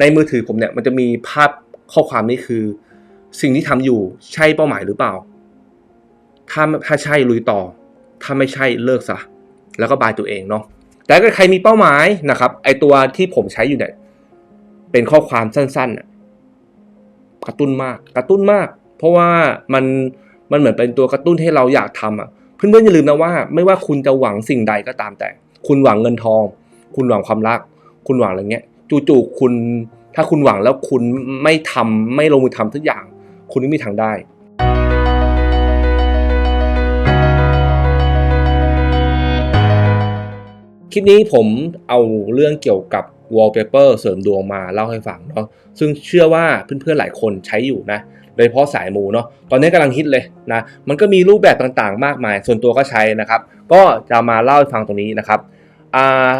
ในมือถือผมเนี่ยมันจะมีภาพข้อความนี้คือ สิ่งที่ทำอยู่ใช่เป้าหมายหรือเปล่า ถ้าถ้าใช่ลุยต่อ ถ้าไม่ใช่เลิกซะแล้วก็บายตัวเองเนาะแต่ถ้าใครมีเป้าหมายนะครับไอตัวที่ผมใช้อยู่เนี่ยเป็นข้อความสั้นๆ กระตุ้นมาก กระตุ้นมาก เพราะว่ามันมันเหมือนเป็นตัวกระตุ้นให้เราอยากทำอะเพื่อนๆอย่าลืมนะว่า ไม่ว่าคุณจะหวังสิ่งใดก็ตามแต่ คุณหวังเงินทอง คุณหวังความรัก คุณหวังอะไรเงี้ย จู่ๆคุณถ้าคุณหวังแล้วคุณไม่ทำไม่ลงมือทำทุกอย่าง คุณไม่มีทางได้คลิปนี้ผมเอาเรื่องเกี่ยวกับ wallpaper เสริมดวงมาเล่าให้ฟังเนาะซึ่งเชื่อว่าเพื่อนๆหลายคนใช้อยู่นะโดยเฉพาะสายมูเนาะตอนนี้กำลังฮิตเลยนะมันก็มีรูปแบบต่างๆ มากมาย ส่วนตัวก็ใช้นะครับ ก็จะมาเล่าให้ฟังตรงนี้นะครับอ่า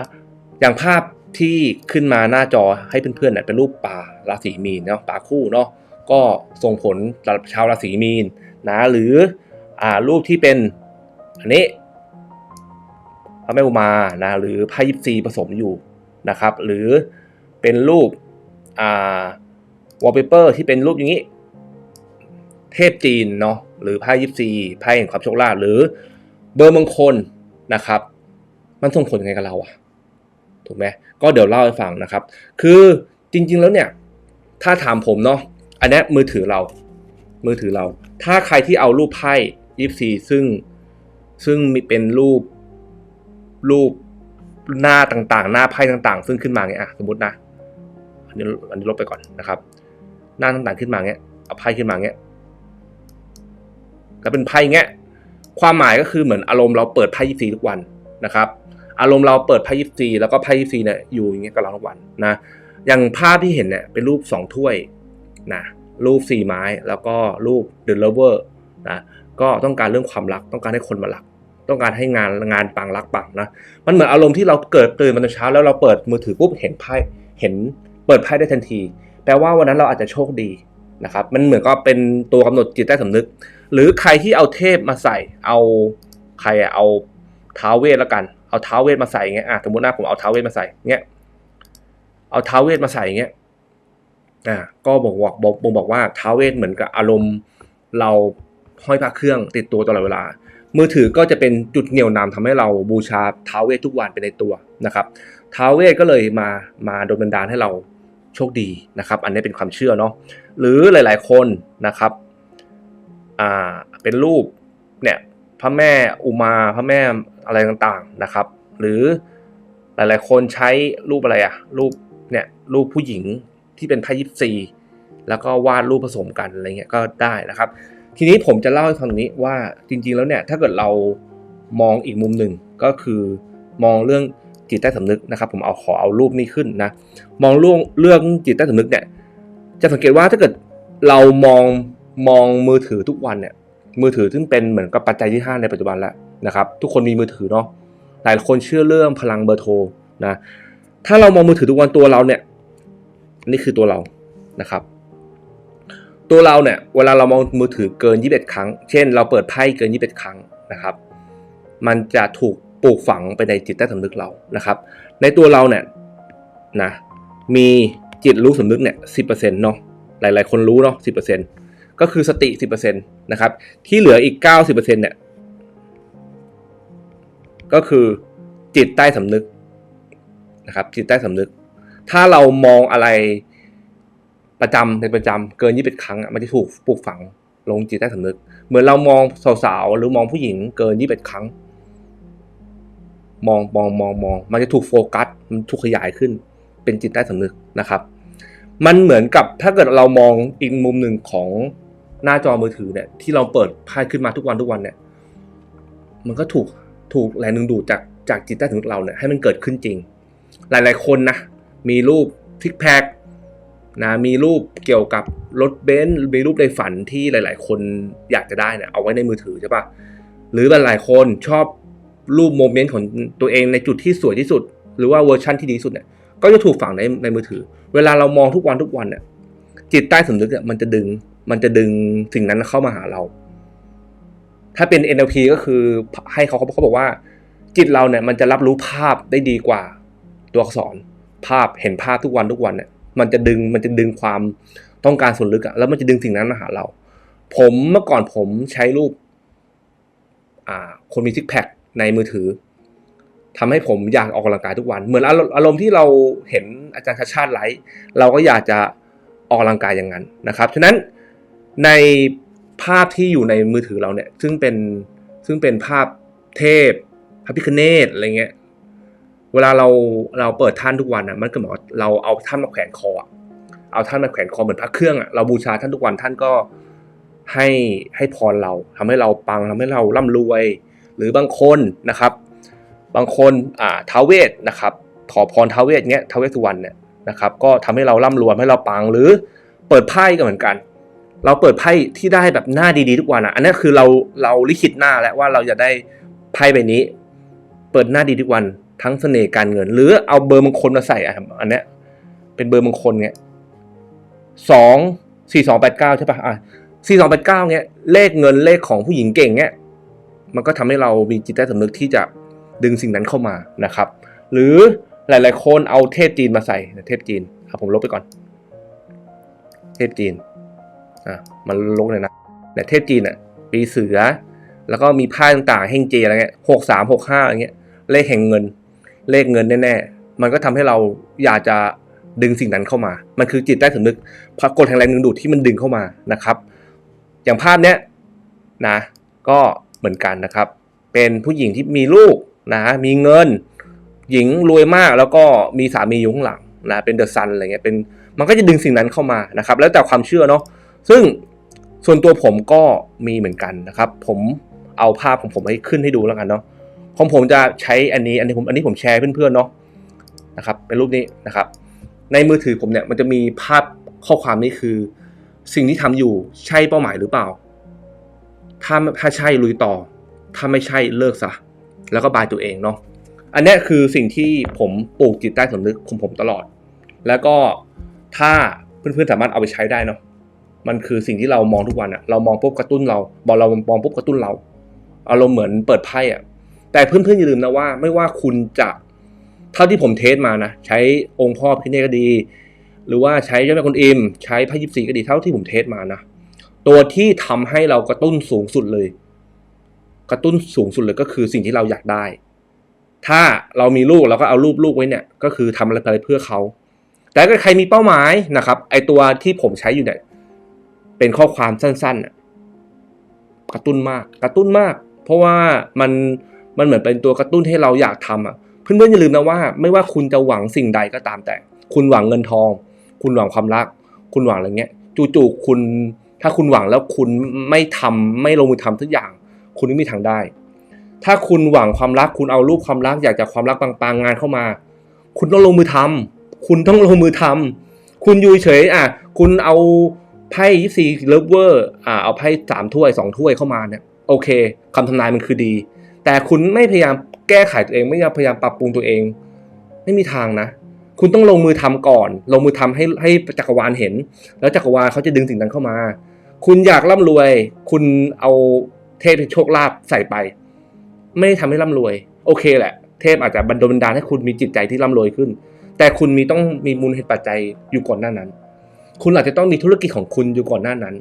อย่างภาพ ที่ขึ้นมาหน้าจอให้เพื่อนๆเนี่ยเป็นรูปป่าราศีมีนเนาะป่าคู่เนาะก็ส่งผลสำหรับชาวราศีมีนนะหรืออ่ารูปที่เป็นอันนี้พระแม่อุมานะหรือไพ่ยิปซีผสมอยู่นะครับ หรือเป็นรูปอ่าวอลเปเปอร์ที่เป็นรูปอย่างนี้ เทพจีนเนาะหรือไพ่ยิปซีไพ่แห่งความโชคลาภหรือเบอร์มงคลนะครับ มันส่งผลยังไงกับเราอะ ถูกไหมก็เดี๋ยวเล่าให้ฟังนะครับ คือจริงๆแล้วเนี่ยถ้าถามผมเนาะอันนี้มือถือเรา มือถือเรา ถ้าใครที่เอารูปไพ่ยิปซีซึ่งซึ่งมีเป็นรูปรูปหน้าต่างๆ หน้าไพ่ต่างๆ ซึ่งขึ้นมาเงี้ยสมมตินะอันนี้อันนี้ลบไปก่อนนะครับ หน้าต่างๆขึ้นมาเงี้ยเอาไพ่ขึ้นมาเงี้ยแล้วเป็นไพ่เงี้ยความหมายก็คือเหมือนอารมณ์เราเปิดไพ่ยิปซีทุกวันนะครับ อารมณ์เราเปิดไพ่ยิปซีแล้วก็ไพ่ยิปซีเนี่ยอยู่อย่างเงี้ยกับเราทุกวันนะอย่างภาพที่เห็นเนี่ยเป็นรูปสองถ้วยนะรูปสี่ไม้แล้วก็รูปเด The Lover นะก็ต้องการเรื่องความรักต้องการให้คนมารัก ต้องการให้งานงานปังรักปังนะมันเหมือนอารมณ์ที่เราเกิดตื่นมาตอนเช้า แล้วเราเปิดมือถือปุ๊บเห็นไพ่เห็นเปิดไพ่ได้ทันที แปลว่าวันนั้นเราอาจจะโชคดีนะครับมันเหมือนก็เป็นตัวกำหนดจิตใต้สำนึก หรือใครที่เอาเทพมาใส่เอาใครเอาท้าวเวทละกัน เอาเท้าเวทมาใส่เงี้ยอะสมมตินะผมเอาเท้าเวทมาใส่เงี้ยเอาเท้าเวทมาใส่เงี้ยอ่าก็บอกบอกบอกบ่งบอกว่าเท้าเวทเหมือนกับอารมณ์เราห้อยพระเครื่องติดตัวตลอดเวลา มือถือก็จะเป็นจุดเหนี่ยวนำทำให้เราบูชาเท้าเวททุกวันเป็นในตัวนะครับเท้าเวทก็เลยมามาโดนบันดาลให้เราโชคดีนะครับ อันนี้เป็นความเชื่อเนาะหรือหลาย ๆ คนนะครับอ่าเป็นรูปเนี่ย พระแม่อุมาพระแม่อะไรต่างๆนะครับ หรือหลายๆ คนใช้รูปอะไรอะรูปเนี่ยรูปผู้หญิงที่เป็นไพ่ยิปซีแล้วก็วาดรูปผสมกันอะไรเงี้ยก็ได้นะครับ ทีนี้ผมจะเล่าให้ฟังตรงนี้ว่าจริง ๆ แล้วเนี่ยถ้าเกิดเรามองอีกมุมหนึ่งก็คือมองเรื่องจิตใต้สำนึกนะครับ ผมเอาขอเอารูปนี้ขึ้นนะมองเรื่องเรื่องจิตใต้สำนึกเนี่ยจะสังเกตว่าถ้าเกิดเรามองมองมือถือทุกวันเนี่ย มือถือซึ่งเป็นเหมือนกับปัจจัยที่ 5 ในปัจจุบันแล้วนะครับ ทุกคนมีมือถือเนาะหลายคนเชื่อเรื่องพลังเบอร์โทรนะถ้าเรามองมือถือทุกวันตัวเราเนี่ยนี่คือตัวเรานะครับ ตัวเราเนี่ยเวลาเรามองมือถือเกิน 21 ครั้ง เช่น เราเปิดไพ่เกิน 21 ครั้งนะครับ มันจะถูกปลูกฝังไปในจิตใต้สำนึกเรานะครับ ในตัวเราเนี่ยนะมีจิตรู้สำนึกเนี่ยสิเนาะหลาย ๆ คนรู้เนาะสิ ก็คือสติ 10%นะครับ ที่เหลืออีก 90%เนี่ย ก็คือจิตใต้สำนึกนะครับ จิตใต้สำนึก ถ้าเรามองอะไรประจำเป็นประจำเกิน21ครั้งอะมันจะถูกปลูกฝังลงจิตใต้สำนึก เหมือนเรามองสาวๆหรือมองผู้หญิงเกิน21ครั้ง มองมองมองมองมันจะถูกโฟกัสมันถูกขยายขึ้น เป็นจิตใต้สำนึกนะครับ มันเหมือนกับถ้าเกิดเรามองอีกมุมหนึ่งของ หน้าจอมือถือเนี่ยที่เราเปิดไพ่ขึ้นมาทุกวันทุกวันเนี่ย มันก็ถูกถูกแรงดึงดูดจากจากจิตใต้สำนึกเราเนี่ยให้มันเกิดขึ้นจริง หลาย ๆ คนนะมีรูปทิกแพคนะมีรูปเกี่ยวกับรถเบนซ์มีรูปในฝันที่หลาย ๆ คนอยากจะได้เนี่ยเอาไว้ในมือถือใช่ปะหรือหลายๆคนชอบรูปโมเมนต์ของตัวเองในจุดที่สวยที่สุด หรือว่าเวอร์ชั่นที่ดีสุดเนี่ยก็จะถูกฝังในในมือถือ เวลาเรามองทุกวันทุกวันเนี่ยจิตใต้สำนึกเนี่ยมันจะดึง มันจะดึงสิ่งนั้นเข้ามาหาเรา ถ้าเป็น NLP ก็คือให้เขาเขาบอกว่า จิตเราเนี่ยมันจะรับรู้ภาพได้ดีกว่า ตัวอักษรภาพเห็นภาพทุกวันทุกวันเนี่ยมันจะดึงมันจะดึงความต้องการส่วนลึกอะแล้วมันจะดึงสิ่งนั้นมาหาเรา ผมเมื่อก่อนผมใช้รูปอ่าคนมีซิกแพคในมือถือทำให้ผมอยากออกกำลังกายทุกวัน เหมือนอารมณ์ที่เราเห็นอาจารย์ชาติชาติไลฟ์เราก็อยากจะออกกำลังกายอย่างนั้นนะครับฉะนั้น ในภาพที่อยู่ในมือถือเราเนี่ย ซึ่งเป็นซึ่งเป็นภาพเทพ พระพิคเนตอะไรเงี้ย เวลาเราเราเปิดท่านทุกวันอะมันก็เหมือนเราเอาท่านมาแขวนคอเอาท่านมาแขวนคอเหมือนพระเครื่องอะเราบูชาท่านทุกวันท่านก็ให้ให้พรเราทำให้เราปังทำให้เราร่ำรวย หรือบางคนนะครับ บางคนอ่าท้าวเวทนะครับ ขอพรท้าวเวทเนี้ยท้าวเวสสุวรรณเนี่ยนะครับ ก็ทำให้เราร่ำรวยให้เราปังหรือเปิดไพ่ก็เหมือนกัน เราเปิดไพ่ที่ได้แบบหน้าดีๆทุกวันอะ อันนี้คือเราเราลิขิตหน้าแล้วว่าเราจะได้ไพ่ใบนี้ เปิดหน้าดีทุกวันทั้งเสน่ห์การเงิน หรือเอาเบอร์มงคลมาใส่อะอันเนี้ยเป็นเบอร์มงคลเนี้ยสองสี่สองแปดเก้าใช่ปะอะสี่สองแปดเก้าเนี้ยเลขเงินเลขของผู้หญิงเก่งเนี้ยมันก็ทำให้เรามีจิตใต้สำนึกที่จะดึงสิ่งนั้นเข้ามานะครับ หรือหลาย ๆ คนเอาเทพจีนมาใส่เทพจีนครับผมลบไปก่อน เทพจีน อะมันลบเลยนะเนี่ยเทพจีนอะปีเสือ แล้วก็มีผ้าต่างๆเฮงเจอะไรเงี้ยหกสามหกห้าอะไรเงี้ยเลขแห่งเงิน เลขเงินแน่ๆมันก็ทำให้เราอยากจะดึงสิ่งนั้นเข้ามา มันคือจิตใต้สำนึกพกลแห่งแรงดึงดูดที่มันดึงเข้ามานะครับ อย่างภาพเนี้ยนะ ก็เหมือนกันนะครับ เป็นผู้หญิงที่มีลูกนะมีเงิน หญิงรวยมากแล้วก็มีสามีอยู่ข้างหลังนะเป็นเดอะซันอะไรเงี้ยเป็นมันก็จะดึงสิ่งนั้นเข้ามานะครับ แล้วแต่ความเชื่อเนาะ ซึ่งส่วนตัวผมก็มีเหมือนกันนะครับ ผมเอาภาพของผมให้ขึ้นให้ดูแล้วกันเนาะของผมจะใช้อันนี้อันนี้ผมอันนี้ผมแชร์เพื่อนๆเนาะนะครับ เป็นรูปนี้นะครับ ในมือถือผมเนี่ยมันจะมีภาพข้อความนี้คือ สิ่งที่ทำอยู่ใช่เป้าหมายหรือเปล่า ถ้าถ้าใช่ลุยต่อ ถ้าไม่ใช่เลิกซะแล้วก็บายตัวเองเนาะอันนี้คือสิ่งที่ผมปลูกจิตใต้สำนึกของผมตลอด แล้วก็ถ้าเพื่อนๆสามารถเอาไปใช้ได้เนาะ มันคือสิ่งที่เรามองทุกวันอะเรามองปุ๊บกระตุ้นเราบอกเรามองปุ๊บกระตุ้นเรา อารมณ์เหมือนเปิดไพ่อะแต่เพื่อนๆอย่าลืมนะว่า ไม่ว่าคุณจะเท่าที่ผมเทสมานะใช้องค์พ่อพิเนก็ดี หรือว่าใช้เจ้าแม่กวนอิมใช้พระยิปซีก็ดีเท่าที่ผมเทสมานะตัวที่ทำให้เรากระตุ้นสูงสุดเลย กระตุ้นสูงสุดเลยก็คือสิ่งที่เราอยากได้ ถ้าเรามีลูกเราก็เอารูปลูกไว้เนี่ย ก็คือทำอะไรไปเพื่อเขา แต่ถ้าใครมีเป้าหมายนะครับ ไอตัวที่ผมใช้อยู่เนี่ย เป็นข้อความสั้นๆน่ะกระตุ้นมากกระตุ้นมาก เพราะว่ามันมันเหมือนเป็นตัวกระตุ้นให้เราอยากทำอะเพื่อนๆอย่าลืมนะว่า ไม่ว่าคุณจะหวังสิ่งใดก็ตามแต่ คุณหวังเงินทอง คุณหวังความรัก คุณหวังอะไรเงี้ยจู่ๆคุณถ้าคุณหวังแล้วคุณไม่ทำไม่ลงมือทำทุกอย่าง คุณไม่มีทางได้ ถ้าคุณหวังความรัก คุณเอารูปความรัก อยากจะความรักปังๆงานเข้ามา คุณต้องลงมือทำคุณต้องลงมือทำคุณอยู่เฉยอะ คุณเอา ไพ่ยี่สี่เลิฟเวอร์อ่าเอาไพ่สามถ้วยสองถ้วยเข้ามาเนี่ยโอเคคำทำนายมันคือดี แต่คุณไม่พยายามแก้ไขตัวเองไม่พยายามปรับปรุงตัวเอง ไม่มีทางนะ คุณต้องลงมือทำก่อน ลงมือทำให้ให้จักรวาลเห็น แล้วจักรวาลเขาจะดึงสิ่งนั้นเข้ามา คุณอยากร่ำรวย คุณเอาเทพโชคลาภใส่ไป ไม่ได้ทำให้ร่ำรวย โอเคแหละ เทพอาจจะบันดลบันดาลให้คุณมีจิตใจที่ร่ำรวยขึ้น แต่คุณมีต้องมีมูลเหตุปัจจัยอยู่ก่อนหน้านั้น คุณอาจจะต้องมีธุรกิจของคุณอยู่ก่อนหน้านั้น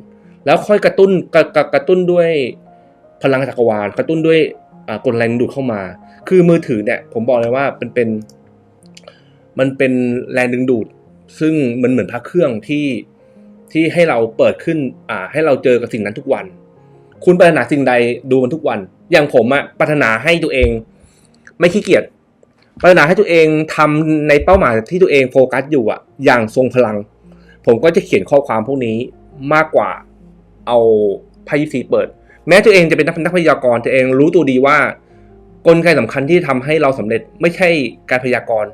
แล้วค่อยกระตุ้นกระกระกระตุ้นด้วยพลังจักรวาล กระตุ้นด้วยกลแรงดูดเข้ามา คือมือถือเนี่ยผมบอกเลยว่าเป็นเป็น มันเป็นแรงดึงดูด ซึ่งมันเหมือนพระเครื่องที่ที่ให้เราเปิดขึ้นอ่าให้เราเจอกับสิ่งนั้นทุกวัน คุณปรารถนาสิ่งใดดูมันทุกวัน อย่างผมอะปรารถนาให้ตัวเอง ไม่ขี้เกียจปรารถนาให้ตัวเองทำในเป้าหมายที่ตัวเองโฟกัสอยู่อะอย่างทรงพลัง ผมก็จะเขียนข้อความพวกนี้มากกว่าเอาไพ่ยิปซีเปิด แม้ตัวเองจะเป็นนักนักพยากรณ์ตัวเองรู้ตัวดีว่ากลไกสำคัญที่ทำให้เราสำเร็จไม่ใช่การพยากรณ์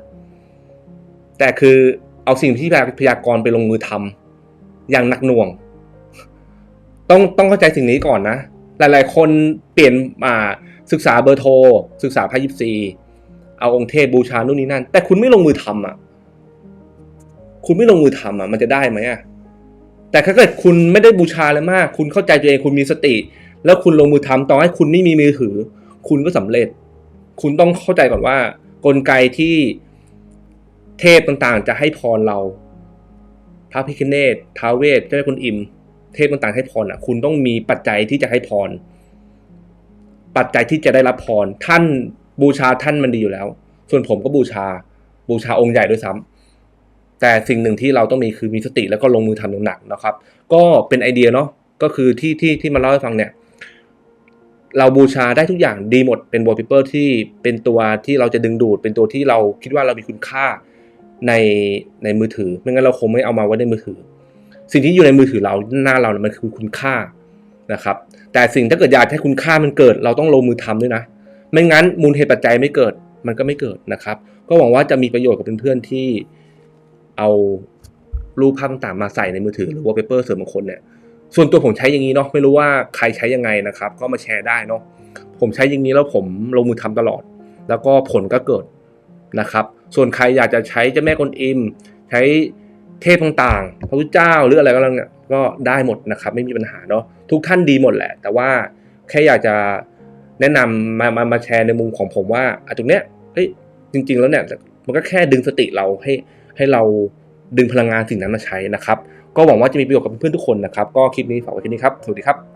แต่คือเอาสิ่งที่พยากรณ์ไปลงมือทำอย่างหนักหน่วง ต้องต้องเข้าใจสิ่งนี้ก่อนนะ หลาย ๆ คนเปลี่ยนมาศึกษาเบอร์โทร ศึกษาไพ่ยิปซี เอาองค์เทพบูชานู่นนี่นั่น แต่คุณไม่ลงมือทำอะ คุณไม่ลงมือทำอะมันจะได้ไหมอะแต่ถ้าเกิดคุณไม่ได้บูชาเลยมาก คุณเข้าใจตัวเองคุณมีสติ แล้วคุณลงมือทำต่อให้คุณไม่มีมือถือ คุณก็สำเร็จ คุณต้องเข้าใจก่อนว่า กลไกที่เทพต่างๆ จะให้พรเราระพิคเนตท้าวเวทเจ้าแม่คุณอิม เทพต่างๆให้พรอะ คุณต้องมีปัจจัยที่จะให้พร ปัจจัยที่จะได้รับพร ท่านบูชาท่านมันดีอยู่แล้ว ส่วนผมก็บูชาบูชาองค์ใหญ่ด้วยซ้ำ แต่สิ่งหนึ่งที่เราต้องมีคือมีสติแล้วก็ลงมือทำหนักนะครับ ก็เป็นไอเดียเนาะก็คือที่ที่ที่มาเล่าให้ฟังเนี่ย เราบูชาได้ทุกอย่างดีหมดเป็น wallpaper ที่เป็นตัวที่เราจะดึงดูด เป็นตัวที่เราคิดว่าเรามีคุณค่าในในมือถือ ไม่งั้นเราคงไม่เอามาไว้ในมือถือ สิ่งที่อยู่ในมือถือเราหน้าเราเนี่ยมันคือคุณค่านะครับ แต่สิ่งถ้าเกิดอยากให้คุณค่ามันเกิด เราต้องลงมือทำด้วยนะ ไม่งั้นมูลเหตุปัจจัยไม่เกิด มันก็ไม่เกิดนะครับ ก็หวังว่าจะมีประโยชน์กับเพื่อนๆที่ เอารูปภาพต่างๆมาใส่ในมือถือหรือว่าเปเปอร์เสริมมงคลเนี่ยส่วนตัวผมใช้อย่างนี้เนาะไม่รู้ว่าใครใช้ยังไงนะครับ ก็มาแชร์ได้เนาะผมใช้อย่างนี้แล้วผมลงมือทำตลอด แล้วก็ผลก็เกิดนะครับ ส่วนใครอยากจะใช้เจ้าแม่กวนอิม ใช้เทพต่างๆ พระพุทธเจ้าหรืออะไรก็แล้วเนี่ยก็ได้หมดนะครับ ไม่มีปัญหาเนาะทุกท่านดีหมดแหละ แต่ว่าแค่อยากจะแนะนำมามามาแชร์ในมุมของผมว่าอะตรงเนี้ยเอ้ยจริง ๆ แล้วเนี่ยมันก็แค่ดึงสติเราให้ ให้เราดึงพลังงานสิ่งนั้นมาใช้นะครับ ก็หวังว่าจะมีประโยชน์กับเพื่อนๆทุกคนนะครับ ก็คลิปนี้ฝากไว้ที่นี่ครับ สวัสดีครับ